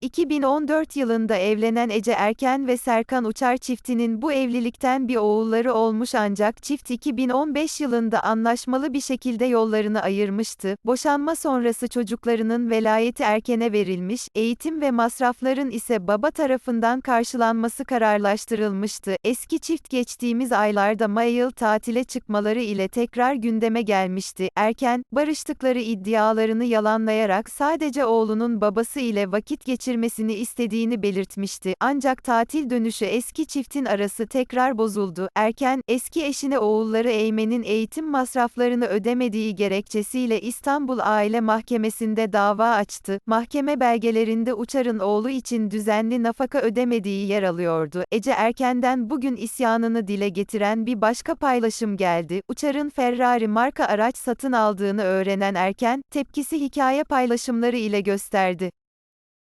2014 yılında evlenen Ece Erken ve Serkan Uçar çiftinin bu evlilikten bir oğulları olmuş ancak çift 2015 yılında anlaşmalı bir şekilde yollarını ayırmıştı. Boşanma sonrası çocuklarının velayeti Erken'e verilmiş, eğitim ve masrafların ise baba tarafından karşılanması kararlaştırılmıştı. Eski çift geçtiğimiz aylarda Mayıl tatile çıkmaları ile tekrar gündeme gelmişti. Erken, barıştıkları iddialarını yalanlayarak sadece oğlunun babası ile vakit geçirmesini istediğini belirtmişti. Ancak tatil dönüşü eski çiftin arası tekrar bozuldu. Erken, eski eşine oğulları Eymen'in eğitim masraflarını ödemediği gerekçesiyle İstanbul Aile Mahkemesi'nde dava açtı. Mahkeme belgelerinde Uçar'ın oğlu için düzenli nafaka ödemediği yer alıyordu. Ece Erken'den bugün isyanını dile getiren bir başka paylaşım geldi. Uçar'ın Ferrari marka araç satın aldığını öğrenen Erken, tepkisi hikaye paylaşımları ile gösterdi.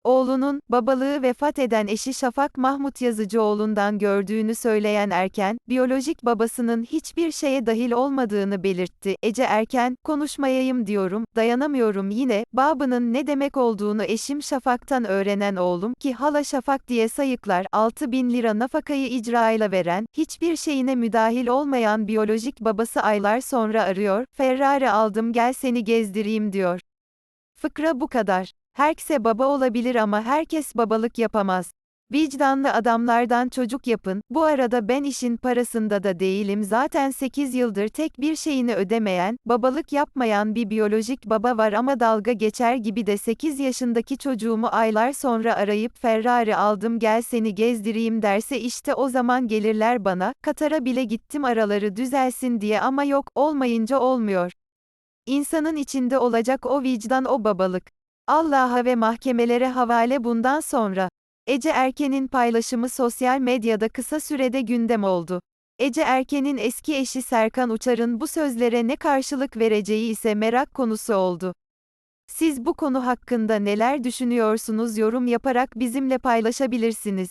Oğlunun, babalığı vefat eden eşi Şafak Mahmut Yazıcıoğlu'ndan gördüğünü söyleyen Erken, biyolojik babasının hiçbir şeye dahil olmadığını belirtti. Ece Erken, konuşmayayım diyorum, dayanamıyorum yine, babının ne demek olduğunu eşim Şafak'tan öğrenen oğlum, ki hala Şafak diye sayıklar, 6 bin lira nafakayı icraıyla veren, hiçbir şeyine müdahil olmayan biyolojik babası aylar sonra arıyor, Ferrari aldım gel seni gezdireyim diyor. Fıkra bu kadar. Herkese baba olabilir ama herkes babalık yapamaz. Vicdanlı adamlardan çocuk yapın, bu arada ben işin parasında da değilim zaten 8 yıldır tek bir şeyini ödemeyen, babalık yapmayan bir biyolojik baba var ama dalga geçer gibi de 8 yaşındaki çocuğumu aylar sonra arayıp Ferrari aldım gel seni gezdireyim derse işte o zaman gelirler bana, Katar'a bile gittim araları düzelsin diye ama yok, olmayınca olmuyor. İnsanın içinde olacak o vicdan o babalık. Allah'a ve mahkemelere havale bundan sonra. Ece Erken'in paylaşımı sosyal medyada kısa sürede gündem oldu. Ece Erken'in eski eşi Serkan Uçar'ın bu sözlere ne karşılık vereceği ise merak konusu oldu. Siz bu konu hakkında neler düşünüyorsunuz yorum yaparak bizimle paylaşabilirsiniz.